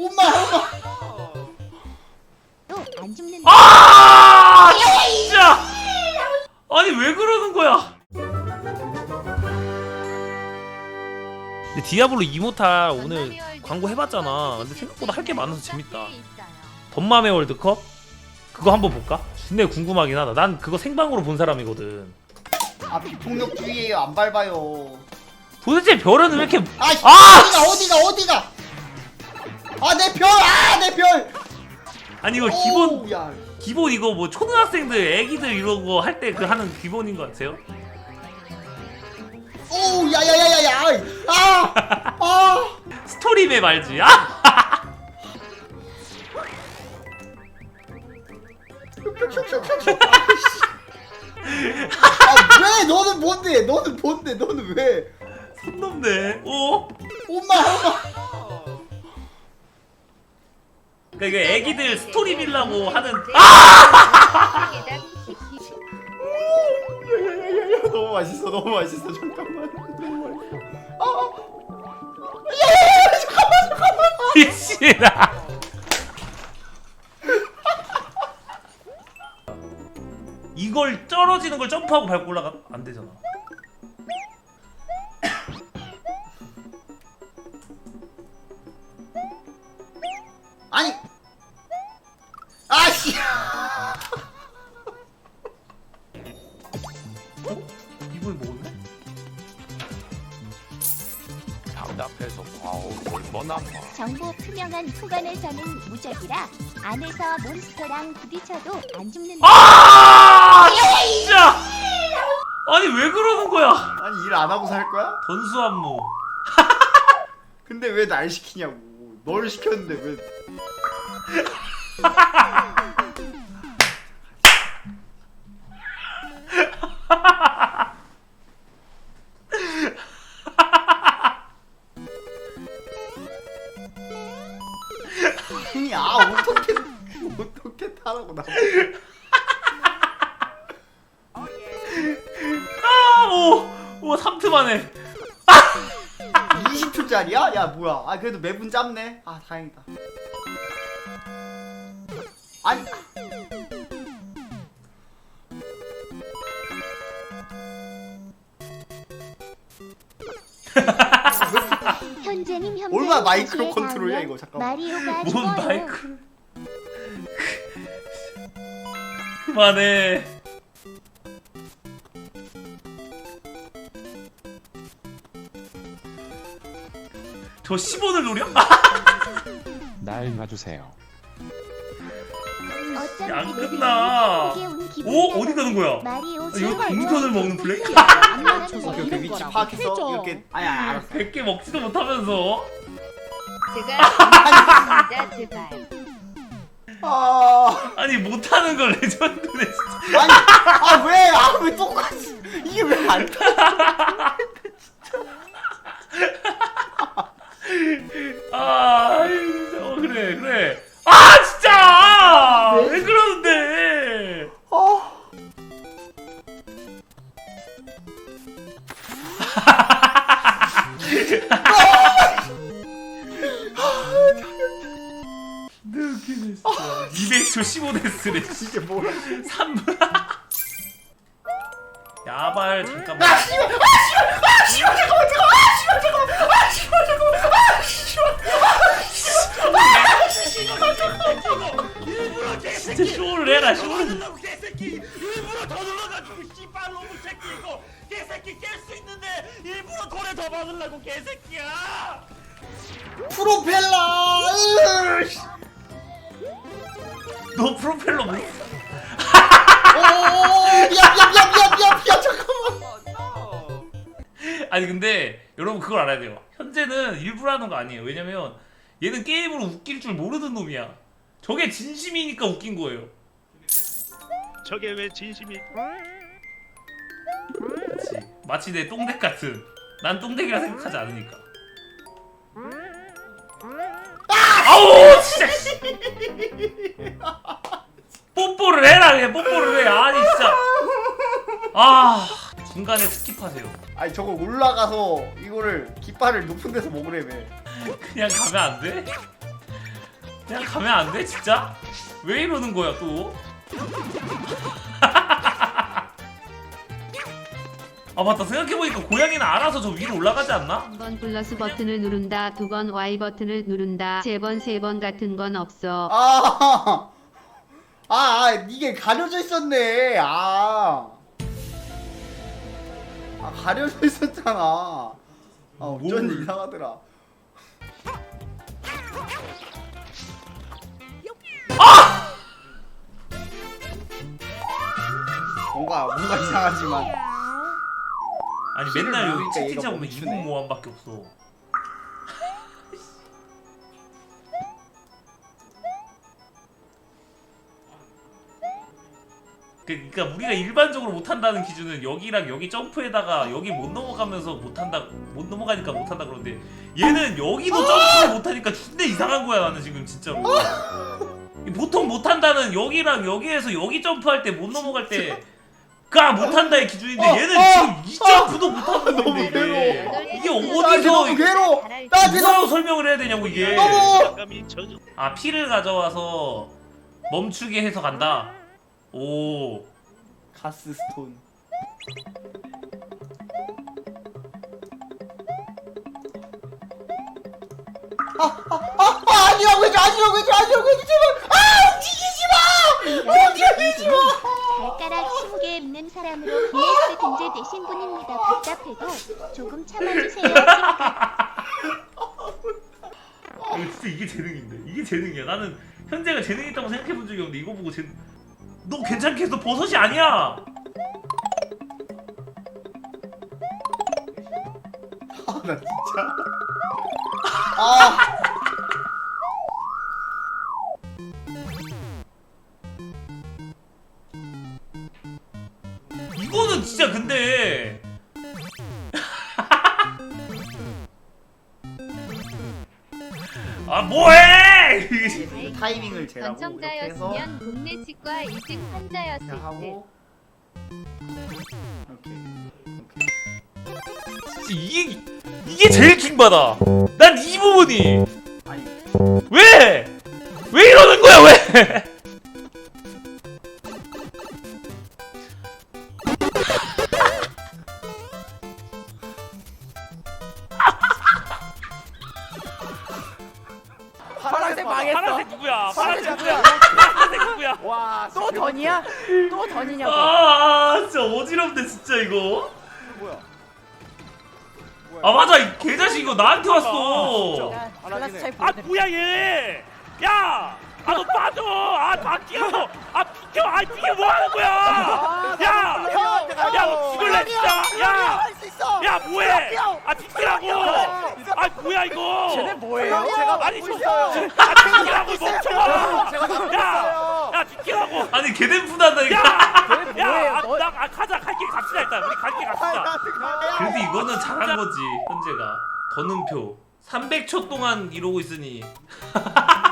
엄마 엄마. 또안 죽는 아 진짜. 아니 왜 그러는 거야? 근데 디아블로 이모탈 오늘 광고 해봤잖아. 근데 생각보다 할 게 많아서 재밌다. 덤맘의 월드컵? 그거 한번 볼까? 근데 궁금하긴 하다. 난 그거 생방으로 본 사람이거든. 아 비폭력주의예요. 안 밟아요. 도대체 별은 왜 이렇게 아, 아! 어디가 어디가 어디가 아 내 별 아 내 별! 아니 이거 기본 야. 기본 이거 뭐 초등학생들 애기들 이런 거 할 때 그 하는 기본인 것 같아요? 오 야야야야야 아 아 스토리맵 알지? 아! 아왜? 너는 뭔데? 너는 뭔데? 너는 왜? 손 넘네. 오? 엄마 엄마 그러니까 이게 애기들 스토리 빌라고 하는 아! 너무 맛있어 너무 맛있어. 잠깐만. 너무 맛있어. 미친아 이걸 떨어지는 걸 점프하고 밟고 올라가 안 되잖아 투명한 후간에서는 무적이라 안에서 몬스터랑 부딪혀도 안 죽는 아 진짜! 아니 왜 그러는 거야? 아니 일 안 하고 살 거야? 전수한무. 근데 왜 날 시키냐고. 널 시켰는데 왜 20초짜리야? 야 뭐야? 아 그래도 매분 짧네. 아 다행이다. 아니 현재님 현재 얼마나 마이크로 컨트롤이야, 이거, 잠깐만. 마리오가 뭔 죽어요. 마이크 그만해 저 10원을 노려? 날 놔주세요. 안 끝나. 오 어디 가는 거야? 마리오 이거 제발 동전을 뭐 먹는 플레이? 오케이 오케이 위치 파악해서 이렇게 알았어 100개 먹지도 못하면서 제가 진짜 제발 아 아니 못하는 걸 레전드네 진짜 아니 아왜아왜 똑같이 이게 왜안 타? 아 어 그래 그래 아 진짜 왜 그러는데 어 느끼네 진짜 200초 15데스래 이게 뭐야 아니 근데 여러분 그걸 알아야 돼요. 현재는 일부러 하는 거 아니에요. 왜냐면 얘는 게임으로 웃길 줄 모르는 놈이야. 저게 진심이니까 웃긴 거예요. 저게 왜 진심이? 그치. 마치 내 똥덱 같은. 난 똥덱이라 생각하지 않으니까. 아우 진짜 씨. 뽀뽀를 해라 그냥 뽀뽀를 해. 아니 진짜. 아 중간에 스킵하세요 아니 저거 올라가서 이거를 깃발을 높은 데서 먹으래매 그냥 가면 안 돼? 그냥 가면 안 돼 진짜? 왜 이러는 거야 또? 아 맞다 생각해보니까 고양이는 알아서 저 위로 올라가지 않나? 한 번 플러스 버튼을 누른다, 두 번 Y 버튼을 누른다, 세 번, 세 번 같은 건 없어. 아, 아, 아, 이게 가려져 있었네. 아, 아 가려져 있었잖아. 아, 뭘. 이상하더라. 뭔가 뭔가 이상하지만 아니 키를 맨날 여기 얘가 채팅창 보면 멈추네. 이분 모함밖에 없어 그- 그러니까 우리가 일반적으로 못한다는 기준은 여기랑 여기 점프에다가 여기 못 넘어가면서 못한다 못 넘어가니까 못한다 그러는데 얘는 여기도 점프를 못하니까 진짜 이상한 거야 나는 지금 진짜로. 보통 못한다는 여기랑 여기에서 여기 점프할 때 못 넘어갈 때 가 못한다의 기준인데 어, 얘는 어, 지금 이 점프도 못하는 너무 건데 이게. 괴로워. 이게 나 어디서 너무 괴로워. 나 지금 뭐라고 설명을 해야 되냐고 이게. 너무 아 피를 가져와서 멈추게 해서 간다 오 가스 스톤. 아, 아, 아, 아, 아니라고 해줘, 아니라고 해줘, 아니라고 해줘, 제발. 아, 움직이지 마! 움직이지 마! 발가락 20개 없는 사람으로 BS 등재되신 분입니다. 답답해도 조금 참아주세요. 이거 진짜 이게 재능인데 이게 재능이야 나는 현재가 재능 있다고 생각해 본 적이 없는데 이거 보고 재... 너 괜찮게 해서 버섯이 아니야 아, 나 진짜. 아, 이거는 진짜 근데 타이밍을 재라고 이렇게 해서 전청자였으면 동네 치과 2등 환자였을 이렇게 때. 하고 이렇게 이렇게. 이게 이게 제일 킹받아 난 이 부분이 아니, 왜? 왜 이러는 거야 왜? 와, 또 던이야? 또 던이냐고. 아 진짜 어지럽네 진짜 이거 뭐야? 아 맞아 이 개자식 이거 나한테 왔어 야, 클라스 차이 아 보여드릴게. 뭐야 얘 야! 아 너 빠져! 아다 끼워! 아 비켜! 아 이게 뭐 하는 거야! 야! 야, 너 죽을래, 진짜! 야! 할수 있어. 야 뭐해! 아 비키라고! 아 뭐야 이거! 쟤네 뭐예요? 제가 아니 저-. 아 비키라고 맡고 야! 야 비키라고! 아니 개댄푸드 한다니까 야! 야! 너- 아, 나, 아 가자 갈길 갑시다 일단 우리 갈길 갑시다 그래도 이거는 잘한 거지 현재가 더는 표 300초 동안 이러고 있으니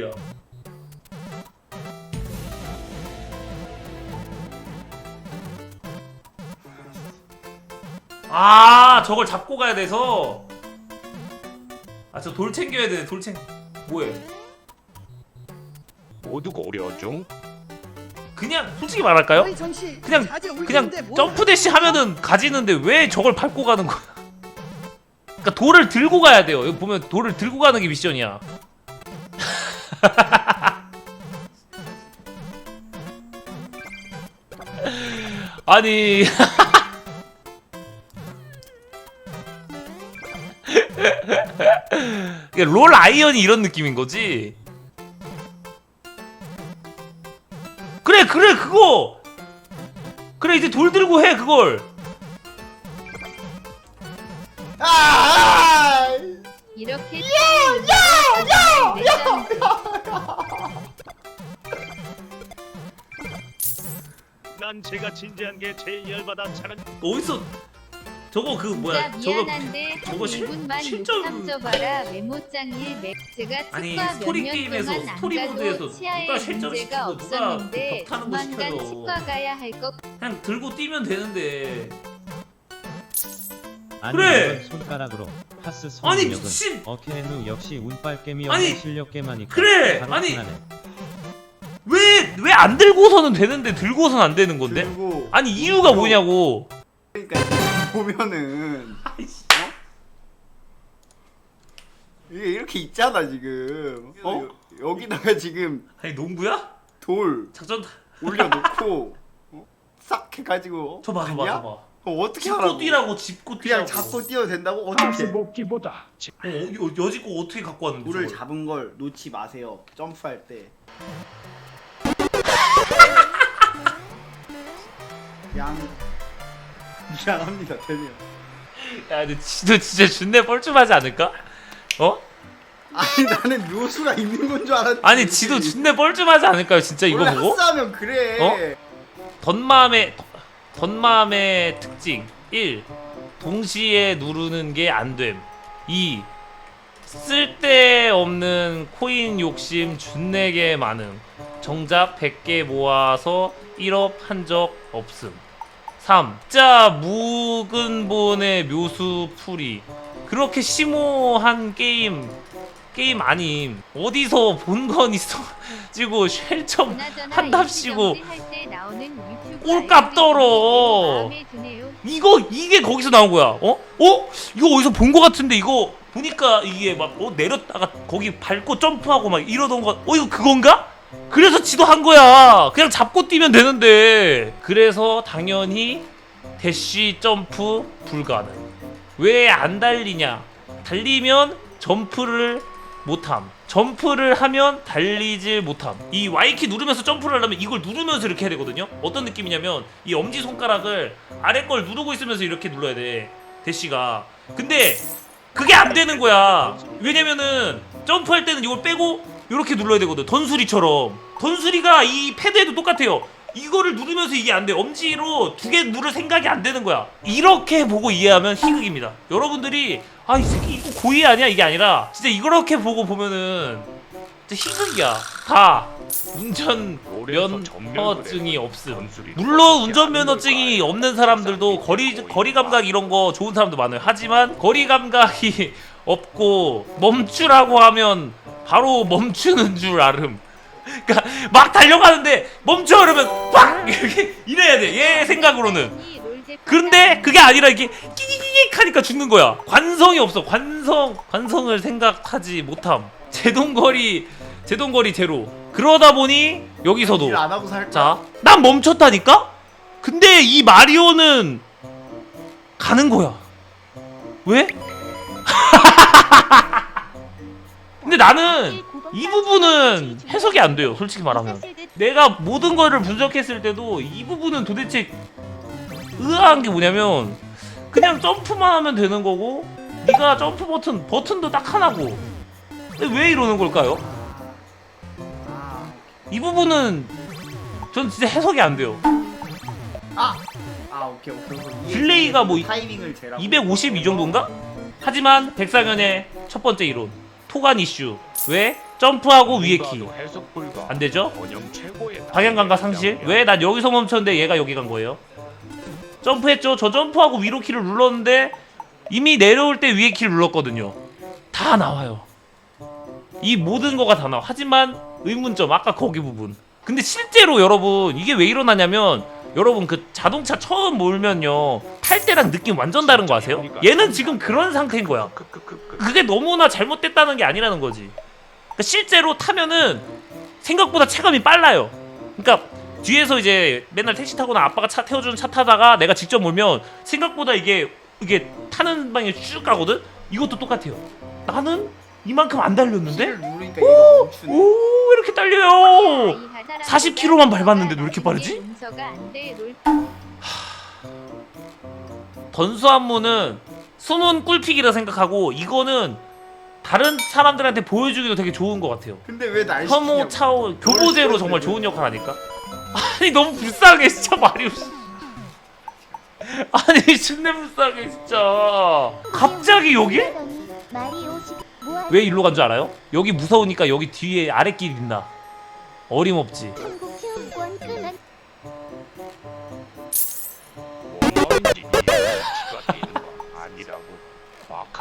소리야 아 저걸 잡고 가야 돼서 아 저 돌 챙겨야 되네 돌 챙 뭐해 모두 고려 중. 그냥 솔직히 말할까요? 그냥 그냥 점프 대시 하면은 가지는데 왜 저걸 밟고 가는 거야? 그러니까 돌을 들고 가야 돼요. 여기 보면 돌을 들고 가는 게 미션이야. 아니. 롤 아이언이 이런 느낌인 거지. 그래 그래 그거! 그래 이제 돌 들고 해 그걸. 아, 아, 이렇게 야야야야 난 제가 진지한 게 제일 열받아 차는 어디서? 저거 그 뭐야? 진짜 저거 미안한데 한 저거 실- 2분만 실전- 육삼 줘봐라. 메모장일 맵 제가 아니, 치과 스토리 몇년 게임에서 동안 안 스토리 모드에서 치아에 누가 문제가 시키고 누가 없었는데 벽 타는 거 조만간 시켜요. 치과 가야 할것 그냥 들고 뛰면 되는데 그래. 아니 손가락으로 파스 아니 성력은 미친 어케누 역시 운빨 게임이 아니, 실력 게임하니까 그래, 바로 아니. 끝나네. 왜 왜 안 들고서는 되는데 들고서는 안 되는 건데? 그리고 아니 이유가 뭐냐고 그러니까 이렇게 보면은 어? 이게 이렇게 있잖아 지금 어? 여기다가 지금 아니 농구야? 돌 작전 올려놓고 어? 싹 해가지고 줘봐 아니야? 줘 봐 어, 어떻게 짚고 하라고? 뛰라고 짚고 그냥 뛰라고. 잡고 뛰어도 된다고? 어떻게? 먹기보다 어, 여, 여지고 어떻게 갖고 왔는데 돌을 저걸. 잡은 걸 놓지 마세요. 점프할 때. 양. 미안합니다 대리요 야 근데 지도 진짜 준내 뻘쭘하지 않을까? 어? 아니 나는 묘수가 있는 건 줄 알았지 아니 지도 준내 뻘쭘하지 않을까요? 진짜 이거 원래 보고? 합사하면 그래. 덧마음의 덧마음의 특징 1. 동시에 누르는 게 안됨 2. 쓸데없는 코인 욕심 준내게 많음 정작 100개 모아서 1업 한 적 없음 3. 자 묵은본의 묘수 풀이 그렇게 심오한 게임 게임 아님 어디서 본 건 있어지고 쉘점 한답시고 꼴값 떨어. 이거 이게 거기서 나온 거야. 어? 어? 이거 어디서 본 거 같은데 이거 보니까 이게 막 어, 내렸다가 거기 밟고 점프하고 막 이러던 거. 어 이거 그건가? 그래서 지도 한 거야. 그냥 잡고 뛰면 되는데. 그래서 당연히 대쉬 점프 불가능. 왜 안 달리냐? 달리면 점프를 못함. 점프를 하면 달리질 못함. 이 Y키 누르면서 점프를 하려면 이걸 누르면서 이렇게 해야 되거든요. 어떤 느낌이냐면 이 엄지 손가락을 아래 걸 누르고 있으면서 이렇게 눌러야 돼. 대시가. 근데 그게 안 되는 거야. 왜냐면은 점프할 때는 이걸 빼고 이렇게 눌러야 되거든. 던수리처럼. 던수리가 이 패드에도 똑같아요. 이거를 누르면서 이게 안 돼. 엄지로 두 개 누를 생각이 안 되는 거야. 이렇게 보고 이해하면 희극입니다. 여러분들이 아 이 새끼 이거 고의 아니야 이게 아니라 진짜 이렇게 보고 보면은 진짜 희극이야. 다 운전 면허증이 없음. 물론 운전 면허증이 없는 사람들도 거리 거리 감각 이런 거 좋은 사람도 많아요. 하지만 거리 감각이 없고 멈추라고 하면 바로 멈추는 줄 알음. 그러니까 막 달려가는데 멈춰 그러면 빡 이렇게 이래야 돼. 얘 생각으로는. 그런데 그게 아니라 이게 끼기기기 하니까 죽는 거야. 관성이 없어. 관성 관성을 생각하지 못함. 제동거리 제동거리 제로. 그러다 보니 여기서도 일안 하고 살 거야 자, 난 멈췄다니까? 근데 이 마리오는 가는 거야. 왜? 근데 나는 이 부분은 해석이 안 돼요. 솔직히 말하면. 내가 모든 거를 분석했을 때도 이 부분은 도대체 의아한 게 뭐냐면 그냥 점프만 하면 되는 거고 네가 점프 버튼 버튼도 딱 하나고 근데 왜 이러는 걸까요? 아, 이 부분은 전 진짜 해석이 안 돼요. 아 오케이 오케이 오케이 딜레이가 뭐 타이밍을 재라고 252 정도인가? 하지만 백상현의 첫 번째 이론 토간 이슈 왜 점프하고 위에 키 안 되죠? 번영 최고의 방향 감각 상실 왜 난 여기서 멈췄는데 얘가 여기 간 거예요? 점프했죠? 저 점프하고 위로 키를 눌렀는데 이미 내려올 때 위에 키를 눌렀거든요. 다 나와요. 이 모든 거가 다 나와. 하지만 의문점 아까 거기 부분. 근데 실제로 여러분 이게 왜 일어나냐면 여러분 그 자동차 처음 몰면요 탈 때랑 느낌 완전 다른 거 아세요? 얘는 지금 그런 상태인 거야. 크크크크 그게 너무나 잘못됐다는 게 아니라는 거지. 그러니까 실제로 타면은 생각보다 체감이 빨라요. 그러니까 뒤에서 이제 맨날 택시 타거나 아빠가 차 태워주는 차 타다가 내가 직접 몰면 생각보다 이게 이게 타는 방에 쭉 가거든. 이것도 똑같아요. 나는 이만큼 안 달렸는데 누르니까 얘가 멈추네 오왜 이렇게 달려요? 40km 만 밟았는데 왜 이렇게 빠르지? 던수한무는 숨은 꿀픽이라 생각하고 이거는 다른 사람들한테 보여주기도 되게 좋은 것 같아요. 근데 왜 날 혐오 차오 교보제로 정말 좋은 역할 아닐까? 아니 너무 불쌍해 진짜 마리오 씨. 아니 진짜 불쌍해 진짜 갑자기 여기? 왜 일로 간 줄 알아요? 여기 무서우니까 여기 뒤에 아랫길 있나 어림없지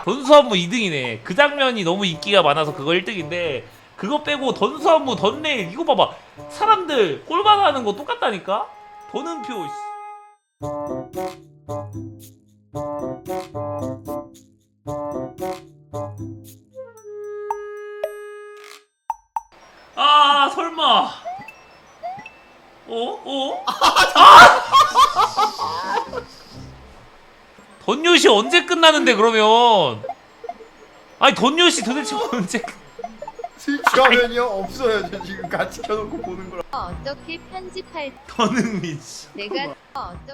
던수한무 2등이네. 그 장면이 너무 인기가 많아서 그거 1등인데 그거 빼고 던수한무 던레일 이거 봐봐. 사람들 꼴만 하는 거 똑같다니까. 던은표. 나는데 그러면? 아니 던요시 도대체 언제? 끝- 스위치화면이요? 없어요. 저 지금 같이 켜놓고 보는 거라. 어떻게 편집할 더는 미치. 내가 어떻게